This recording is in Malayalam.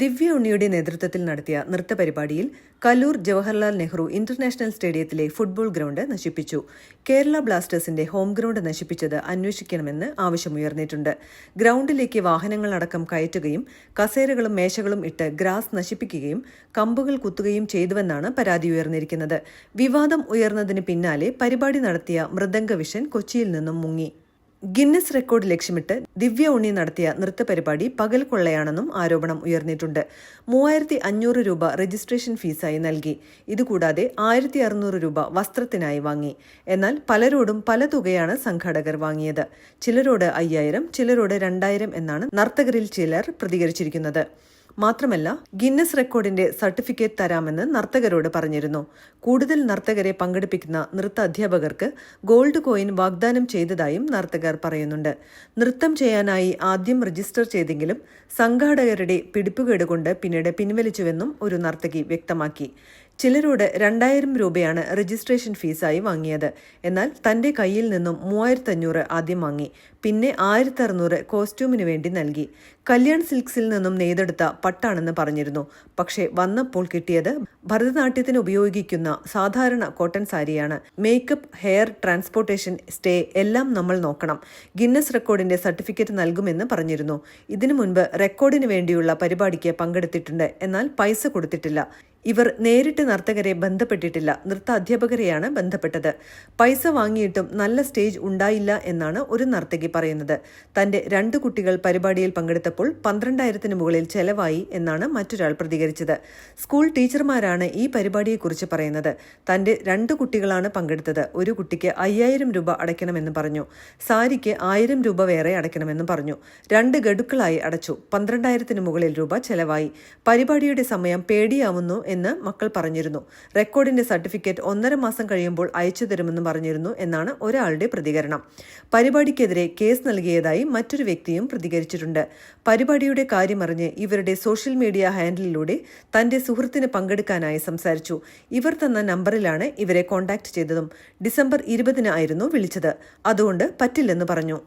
ദിവ്യ ഉണ്ണിയുടെ നേതൃത്വത്തിൽ നടത്തിയ നൃത്തപരിപാടിയിൽ കല്ലൂർ ജവഹർലാൽ നെഹ്റു ഇന്റർനാഷണൽ സ്റ്റേഡിയത്തിലെ ഫുട്ബോൾ ഗ്രൗണ്ട് നശിപ്പിച്ചു. കേരള ബ്ലാസ്റ്റേഴ്സിന്റെ ഹോം ഗ്രൗണ്ട് നശിപ്പിച്ചത് അന്വേഷിക്കണമെന്ന് ആവശ്യമുയർന്നിട്ടുണ്ട്. ഗ്രൗണ്ടിലേക്ക് വാഹനങ്ങളടക്കം കയറ്റുകയും കസേരകളും മേശകളും ഇട്ട് ഗ്രാസ് നശിപ്പിക്കുകയും കമ്പുകൾ കുത്തുകയും ചെയ്തുവെന്നാണ് പരാതി ഉയർന്നിരിക്കുന്നത്. വിവാദം ഉയർന്നതിന് പിന്നാലെ പരിപാടി നടത്തിയ മൃദംഗ വിഷൻ കൊച്ചിയിൽ നിന്നും മുങ്ങി. ഗിന്നസ് റെക്കോർഡ് ലക്ഷ്യമിട്ട് ദിവ്യ ഉണ്ണി നടത്തിയ നൃത്ത പരിപാടി പകൽ കൊള്ളയാണെന്നും ആരോപണം ഉയർന്നിട്ടുണ്ട്. മൂവായിരത്തി അഞ്ഞൂറ് രൂപ രജിസ്ട്രേഷൻ ഫീസായി നൽകി. ഇതുകൂടാതെ ആയിരത്തി അറുന്നൂറ് രൂപ വസ്ത്രത്തിനായി വാങ്ങി. എന്നാൽ പലരോടും പല തുകയാണ് സംഘാടകർ വാങ്ങിയത്. ചിലരോട് അയ്യായിരം ചിലരോട് രണ്ടായിരം എന്നാണ് നർത്തകരിൽ ചിലർ പ്രതികരിച്ചിരിക്കുന്നത്. മാത്രമല്ല ഗിന്നസ് റെക്കോർഡിന്റെ സർട്ടിഫിക്കറ്റ് തരാമെന്ന് നർത്തകരോട് പറഞ്ഞിരുന്നു. കൂടുതൽ നർത്തകരെ പങ്കെടുപ്പിക്കുന്ന നൃത്ത അധ്യാപകർക്ക് ഗോൾഡ് കോയിൻ വാഗ്ദാനം ചെയ്തതായും നർത്തകർ പറയുന്നുണ്ട്. നൃത്തം ചെയ്യാനായി ആദ്യം രജിസ്റ്റർ ചെയ്തെങ്കിലും സംഘാടകരുടെ പിടിപ്പുകേടുകൊണ്ട് പിന്നീട് പിൻവലിച്ചുവെന്നും ഒരു നർത്തകി വ്യക്തമാക്കി. ചിലരോട് രണ്ടായിരം രൂപയാണ് രജിസ്ട്രേഷൻ ഫീസായി വാങ്ങിയത്. എന്നാൽ തന്റെ കയ്യിൽ നിന്നും മൂവായിരത്തഞ്ഞൂറ് ആദ്യം വാങ്ങി. പിന്നെ ആയിരത്തി അറുന്നൂറ് കോസ്റ്റ്യൂമിന് വേണ്ടി നൽകി. കല്യാൺ സിൽക്സിൽ നിന്നും നെയ്തെടുത്ത പട്ടാണെന്ന് പറഞ്ഞിരുന്നു. പക്ഷേ വന്നപ്പോൾ കിട്ടിയത് ഭരതനാട്യത്തിന് ഉപയോഗിക്കുന്ന സാധാരണ കോട്ടൺ സാരിയാണ്. മേക്കപ്പ് ഹെയർ ട്രാൻസ്പോർട്ടേഷൻ സ്റ്റേ എല്ലാം നമ്മൾ നോക്കണം. ഗിന്നസ് റെക്കോർഡിന്റെ സർട്ടിഫിക്കറ്റ് നൽകുമെന്ന് പറഞ്ഞിരുന്നു. ഇതിനു മുൻപ് റെക്കോർഡിന് വേണ്ടിയുള്ള പരിപാടിക്ക് പങ്കെടുത്തിട്ടുണ്ട്. എന്നാൽ പൈസ കൊടുത്തിട്ടില്ല. ഇവർ നേരിട്ട് നർത്തകരെ ബന്ധപ്പെട്ടിട്ടില്ല. നൃത്ത അധ്യാപകരെയാണ് ബന്ധപ്പെട്ടത്. പൈസ വാങ്ങിയിട്ടും നല്ല സ്റ്റേജ് ഉണ്ടായില്ല എന്നാണ് ഒരു നർത്തകി പറയുന്നത്. തന്റെ രണ്ട് കുട്ടികൾ പരിപാടിയിൽ പങ്കെടുത്തപ്പോൾ പന്ത്രണ്ടായിരത്തിന് മുകളിൽ ചെലവായി എന്നാണ് മറ്റൊരാൾ പ്രതികരിച്ചത്. സ്കൂൾ ടീച്ചർമാരാണ് ഈ പരിപാടിയെക്കുറിച്ച് പറയുന്നത്. തന്റെ രണ്ട് കുട്ടികളാണ് പങ്കെടുത്തത്. ഒരു കുട്ടിക്ക് അയ്യായിരം രൂപ അടയ്ക്കണമെന്ന് പറഞ്ഞു. സാരിക്ക് ആയിരം രൂപ വേറെ അടയ്ക്കണമെന്ന് പറഞ്ഞു. രണ്ട് ഗഡുക്കളായി അടച്ചു. പന്ത്രണ്ടായിരത്തിന് മുകളിൽ രൂപ ചെലവായി. പരിപാടിയുടെ സമയം പേടിയാവുന്നു എന്ന് മക്കൾ പറഞ്ഞിരുന്നു. റെക്കോർഡിന്റെ സർട്ടിഫിക്കറ്റ് ഒന്നര മാസം കഴിയുമ്പോൾ അയച്ചു തരുമെന്ന് പറഞ്ഞിരുന്നു എന്നാണ് ഒരാളുടെ പ്രതികരണം. പരിപാടിക്കെതിരെ കേസ് നൽകിയതായി മറ്റൊരു വ്യക്തിയും പ്രതികരിച്ചിട്ടുണ്ട്. പരിപാടിയുടെ കാര്യമറിഞ്ഞ് ഇവരുടെ സോഷ്യൽ മീഡിയ ഹാൻഡിലൂടെ തന്റെ സുഹൃത്തിന് പങ്കെടുക്കാനായി സംസാരിച്ചു. ഇവർ തന്ന നമ്പറിലാണ് ഇവരെ കോൺടാക്ട് ചെയ്തതും ഡിസംബർ ഇരുപതിന് ആയിരുന്നു വിളിച്ചത്. അതുകൊണ്ട് പറ്റില്ലെന്ന് പറഞ്ഞു.